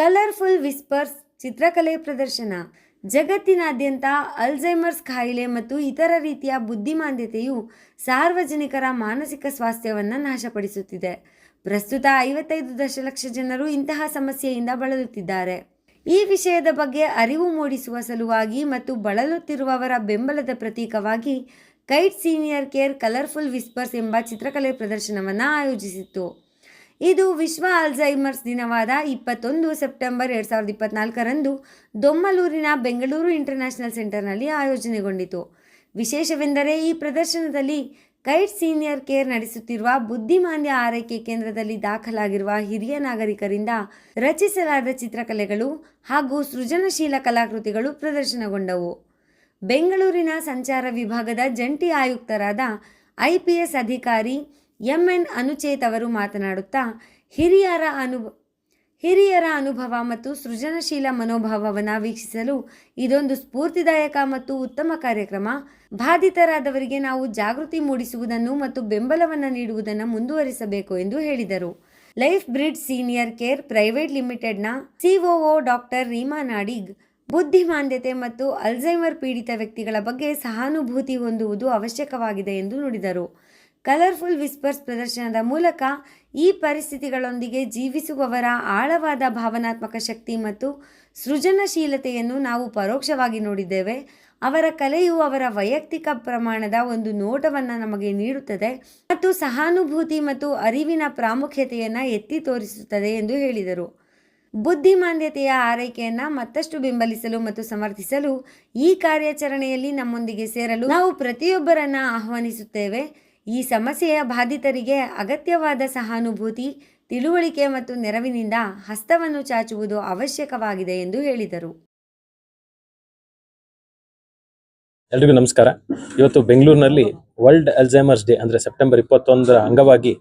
Colourful whispers ಚಿತ್ರಕಲೆ ಪ್ರದರ್ಶನ. ಜಗತ್ತಿನಾದ್ಯಂತ ಅಲ್ಝೈಮರ್ಸ್ ಖಾಯಿಲೆ ಮತ್ತು ಇತರ ರೀತಿಯ ಬುದ್ಧಿಮಾಂದ್ಯತೆಯು ಸಾರ್ವಜನಿಕರ ಮಾನಸಿಕ ಸ್ವಾಸ್ಥ್ಯವನ್ನು ನಾಶಪಡಿಸುತ್ತಿದೆ. ಪ್ರಸ್ತುತ ಐವತ್ತೈದು ದಶಲಕ್ಷ ಜನರು ಇಂತಹ ಸಮಸ್ಯೆಯಿಂದ ಬಳಲುತ್ತಿದ್ದಾರೆ. ಈ ವಿಷಯದ ಬಗ್ಗೆ ಅರಿವು ಮೂಡಿಸುವ ಸಲುವಾಗಿ ಮತ್ತು ಬಳಲುತ್ತಿರುವವರ ಬೆಂಬಲದ ಪ್ರತೀಕವಾಗಿ Kite Senior Care Colourful Whispers ಎಂಬ ಚಿತ್ರಕಲೆ ಪ್ರದರ್ಶನವನ್ನು ಆಯೋಜಿಸಿತ್ತು. ಇದು ವಿಶ್ವ ಅಲ್ಝೈಮರ್ಸ್ ದಿನವಾದ ಇಪ್ಪತ್ತೊಂದು ಸೆಪ್ಟೆಂಬರ್ ಎರಡು ಸಾವಿರದ ಇಪ್ಪತ್ನಾಲ್ಕರಂದು ದೊಮ್ಮಲೂರಿನ ಬೆಂಗಳೂರು ಇಂಟರ್ನ್ಯಾಷನಲ್ ಸೆಂಟರ್ನಲ್ಲಿ ಆಯೋಜನೆಗೊಂಡಿತು. ವಿಶೇಷವೆಂದರೆ ಈ ಪ್ರದರ್ಶನದಲ್ಲಿ ಕೈಟ್ ಸೀನಿಯರ್ ಕೇರ್ ನಡೆಸುತ್ತಿರುವ ಬುದ್ಧಿಮಾಂದ್ಯ ಆರೈಕೆ ಕೇಂದ್ರದಲ್ಲಿ ದಾಖಲಾಗಿರುವ ಹಿರಿಯ ನಾಗರಿಕರಿಂದ ರಚಿಸಲಾದ ಚಿತ್ರಕಲೆಗಳು ಹಾಗೂ ಸೃಜನಶೀಲ ಕಲಾಕೃತಿಗಳು ಪ್ರದರ್ಶನಗೊಂಡವು. ಬೆಂಗಳೂರಿನ ಸಂಚಾರ ವಿಭಾಗದ ಜಂಟಿ ಆಯುಕ್ತರಾದ ಐಪಿಎಸ್ ಅಧಿಕಾರಿ ಎಂಎನ್ ಅನುಚೇತ್ ಅವರು ಮಾತನಾಡುತ್ತಾ, ಹಿರಿಯರ ಅನು ಹಿರಿಯರ ಅನುಭವ ಮತ್ತು ಸೃಜನಶೀಲ ಮನೋಭಾವವನ್ನು ವೀಕ್ಷಿಸಲು ಇದೊಂದು ಸ್ಫೂರ್ತಿದಾಯಕ ಮತ್ತು ಉತ್ತಮ ಕಾರ್ಯಕ್ರಮ. ಬಾಧಿತರಾದವರಿಗೆ ನಾವು ಜಾಗೃತಿ ಮೂಡಿಸುವುದನ್ನು ಮತ್ತು ಬೆಂಬಲವನ್ನು ನೀಡುವುದನ್ನು ಮುಂದುವರಿಸಬೇಕು ಎಂದು ಹೇಳಿದರು. Life Bridge Senior Care Private ಲಿಮಿಟೆಡ್ನ ಸಿಒಒ ಡಾಕ್ಟರ್ ರೀಮಾ ನಾಡಿಗ್, ಬುದ್ಧಿಮಾಂದ್ಯತೆ ಮತ್ತು ಅಲ್ಝೈಮರ್ ಪೀಡಿತ ವ್ಯಕ್ತಿಗಳ ಬಗ್ಗೆ ಸಹಾನುಭೂತಿ ಹೊಂದುವುದು ಅವಶ್ಯಕವಾಗಿದೆ ಎಂದು ನುಡಿದರು. ಕಲರ್ಫುಲ್ ವಿಸ್ಪರ್ಸ್ ಪ್ರದರ್ಶನದ ಮೂಲಕ ಈ ಪರಿಸ್ಥಿತಿಗಳೊಂದಿಗೆ ಜೀವಿಸುವವರ ಆಳವಾದ ಭಾವನಾತ್ಮಕ ಶಕ್ತಿ ಮತ್ತು ಸೃಜನಶೀಲತೆಯನ್ನು ನಾವು ಪರೋಕ್ಷವಾಗಿ ನೋಡಿದ್ದೇವೆ. ಅವರ ಕಲೆಯು ಅವರ ವೈಯಕ್ತಿಕ ಪ್ರಮಾಣದ ಒಂದು ನೋಟವನ್ನು ನಮಗೆ ನೀಡುತ್ತದೆ ಮತ್ತು ಸಹಾನುಭೂತಿ ಮತ್ತು ಅರಿವಿನ ಪ್ರಾಮುಖ್ಯತೆಯನ್ನು ಎತ್ತಿ ತೋರಿಸುತ್ತದೆ ಎಂದು ಹೇಳಿದರು. ಬುದ್ಧಿಮಾಂದ್ಯತೆಯ ಆರೈಕೆಯನ್ನು ಮತ್ತಷ್ಟು ಬೆಂಬಲಿಸಲು ಮತ್ತು ಸಮರ್ಥಿಸಲು ಈ ಕಾರ್ಯಾಚರಣೆಯಲ್ಲಿ ನಮ್ಮೊಂದಿಗೆ ಸೇರಲು ನಾವು ಪ್ರತಿಯೊಬ್ಬರನ್ನ ಆಹ್ವಾನಿಸುತ್ತೇವೆ. ಈ ಸಮಸ್ಯೆಯ ಬಾಧಿತರಿಗೆ ಅಗತ್ಯವಾದ ಸಹಾನುಭೂತಿ, ತಿಳುವಳಿಕೆ ಮತ್ತು ನೆರವಿನಿಂದ ಹಸ್ತವನ್ನು ಚಾಚುವುದು ಅವಶ್ಯಕವಾಗಿದೆ ಎಂದು ಹೇಳಿದರು. ಎಲ್ರಿಗೂ ನಮಸ್ಕಾರ. ಇವತ್ತು ಬೆಂಗಳೂರಿನಲ್ಲಿ ವರ್ಲ್ಡ್ ಅಲ್ಝೈಮರ್ಸ್ ಡೇ ಅಂದ್ರೆ ಸೆಪ್ಟೆಂಬರ್ ಇಪ್ಪತ್ತೊಂದರ ಅಂಗವಾಗಿ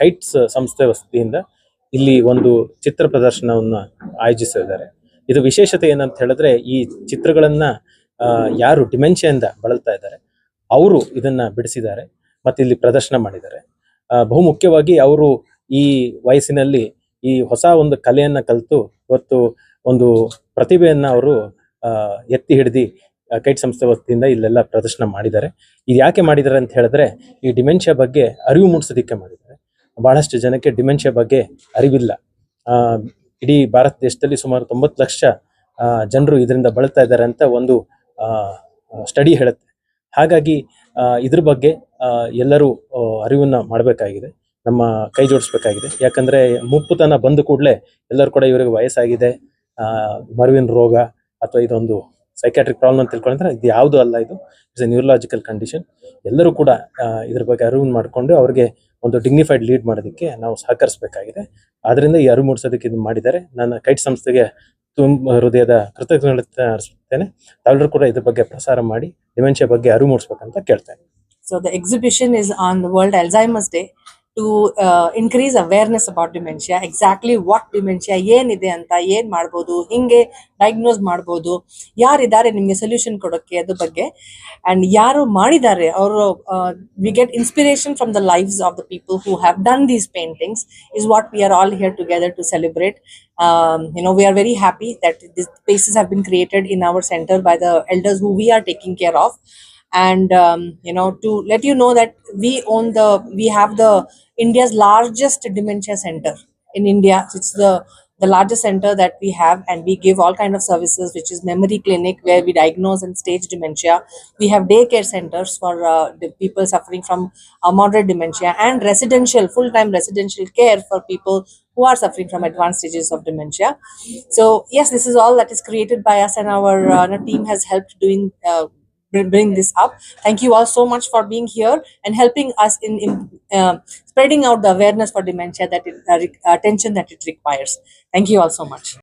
ಕೈಟ್ಸ್ ಸಂಸ್ಥೆ ವಸತಿಯಿಂದ ಇಲ್ಲಿ ಒಂದು ಚಿತ್ರ ಪ್ರದರ್ಶನವನ್ನು ಆಯೋಜಿಸಿದ್ದಾರೆ. ಇದು ವಿಶೇಷತೆ ಏನಂತ ಹೇಳಿದ್ರೆ ಈ ಚಿತ್ರಗಳನ್ನು ಯಾರು ಡಿಮೆನ್ಷಿಯಿಂದ ಬಳಲ್ತಾ ಇದ್ದಾರೆ, ಅವರು ಇದನ್ನ ಬಿಡಿಸಿದ್ದಾರೆ. ಮತ್ತೆ ಇಲ್ಲಿ ಪ್ರದರ್ಶನ ಮಾಡಿದ್ದಾರೆ. ಬಹು ಬಹುಮುಖ್ಯವಾಗಿ ಅವರು ಈ ವಯಸ್ಸಿನಲ್ಲಿ ಈ ಹೊಸ ಒಂದು ಕಲೆಯನ್ನ ಕಲಿತು ಇವತ್ತು ಒಂದು ಪ್ರತಿಭೆಯನ್ನ ಅವರು ಎತ್ತಿ ಹಿಡಿದು ಕೈಟ್ ಸಂಸ್ಥೆ ವತಿಯಿಂದ ಇಲ್ಲೆಲ್ಲ ಪ್ರದರ್ಶನ ಮಾಡಿದ್ದಾರೆ. ಇದು ಯಾಕೆ ಮಾಡಿದ್ದಾರೆ ಅಂತ ಹೇಳಿದ್ರೆ, ಈ ಡಿಮೆನ್ಷಿಯಾ ಬಗ್ಗೆ ಅರಿವು ಮೂಡಿಸೋದಕ್ಕೆ ಮಾಡಿದ್ದಾರೆ. ಬಹಳಷ್ಟು ಜನಕ್ಕೆ ಡಿಮೆನ್ಷಿಯಾ ಬಗ್ಗೆ ಅರಿವಿಲ್ಲ. ಇಡೀ ಭಾರತ ದೇಶದಲ್ಲಿ ಸುಮಾರು ತೊಂಬತ್ತು ಲಕ್ಷ ಜನರು ಇದರಿಂದ ಬಳಲ್ತಾ ಇದ್ದಾರೆ ಅಂತ ಒಂದು ಸ್ಟಡಿ ಹೇಳುತ್ತೆ. ಹಾಗಾಗಿ ಇದ್ರ ಬಗ್ಗೆ ಎಲ್ಲರೂ ಅರಿವನ್ನು ಮಾಡಬೇಕಾಗಿದೆ. ನಮ್ಮ ಕೈ ಜೋಡಿಸ್ಬೇಕಾಗಿದೆ. ಯಾಕಂದ್ರೆ ಮುಪ್ಪುತನ ಬಂದ ಕೂಡಲೇ ಎಲ್ಲರೂ ಕೂಡ ಇವರಿಗೆ ವಯಸ್ಸಾಗಿದೆ. ಮರುವಿನ ರೋಗ ಅಥವಾ ಇದೊಂದು ಸೈಕ್ಯಾಟ್ರಿಕ್ ಪ್ರಾಬ್ಲಮ್ ಅಂತ ತಿಳ್ಕೊಂಡ್ರೆ ಇದು ಯಾವುದು ಅಲ್ಲ ಇದು. ಇಟ್ಸ್ ಎ ನ್ಯೂರಲಾಜಿಕಲ್ ಕಂಡೀಷನ್ ಎಲ್ಲರೂ ಕೂಡ ಇದ್ರ ಬಗ್ಗೆ ಅರಿವು ಮಾಡಿಕೊಂಡು ಅವ್ರಿಗೆ ಒಂದು ಡಿಗ್ನಿಫೈಡ್ ಲೀಡ್ ಮಾಡೋದಕ್ಕೆ ನಾವು ಸಹಕರಿಸಬೇಕಾಗಿದೆ. ಆದ್ದರಿಂದ ಈ ಅರಿವು ಮೂಡಿಸೋದಕ್ಕೆ ಇದು ಮಾಡಿದ್ದಾರೆ. ನನ್ನ ಕೈಟ್ ಸಂಸ್ಥೆಗೆ ತುಂಬ ಹೃದಯದ ಕೃತಜ್ಞತೆ ಅರ್ಪಿಸ್ತೇನೆ. ಎಲ್ಲರೂ ಕೂಡ ಇದ್ರ ಬಗ್ಗೆ ಪ್ರಸಾರ ಮಾಡಿ, ಡಿಮೆನ್ಷಿಯಾ ಬಗ್ಗೆ ಅರಿವು ಮೂಡಿಸ್ಬೇಕಂತ ಕೇಳ್ತೇನೆ. So the exhibition is on the World Alzheimer's Day. to uh, increase awareness about dementia. Exactly what dementia ಏನಿದೆ ಅಂತ ಏನ್ ಮಾಡ್ಬೋದು ಹಿಂಗೆ ಡಯಾಗ್ನೋಸ್ ಮಾಡ್ಬೋದು ಯಾರಿದ್ದಾರೆ ನಿಮ್ಗೆ ಸೊಲ್ಯೂಷನ್ ಕೊಡೋಕ್ಕೆ ಅದ್ರ ಬಗ್ಗೆ ಅಂಡ್ ಯಾರು ಮಾಡಿದ್ದಾರೆ ಅವರು we get inspiration from the lives of the people who have done these paintings is what we are all here together to celebrate um, you know, we are very happy that these spaces have been created in our center by the elders who we are taking care of. and, um, you know, to let you know that we own the, we have the India's largest dementia center in India. It's the, the largest center that we have and we give all kind of services which is memory clinic where we diagnose and stage dementia we have daycare centers for uh, the people suffering from uh, moderate dementia and residential full-time residential care for people who are suffering from advanced stages of dementia so yes this is all that is created by us and our uh, team has helped doing uh, bring this up. Thank you all so much for being here and helping us in, in uh, spreading out the awareness for dementia that it, uh, attention that it requires. Thank you all so much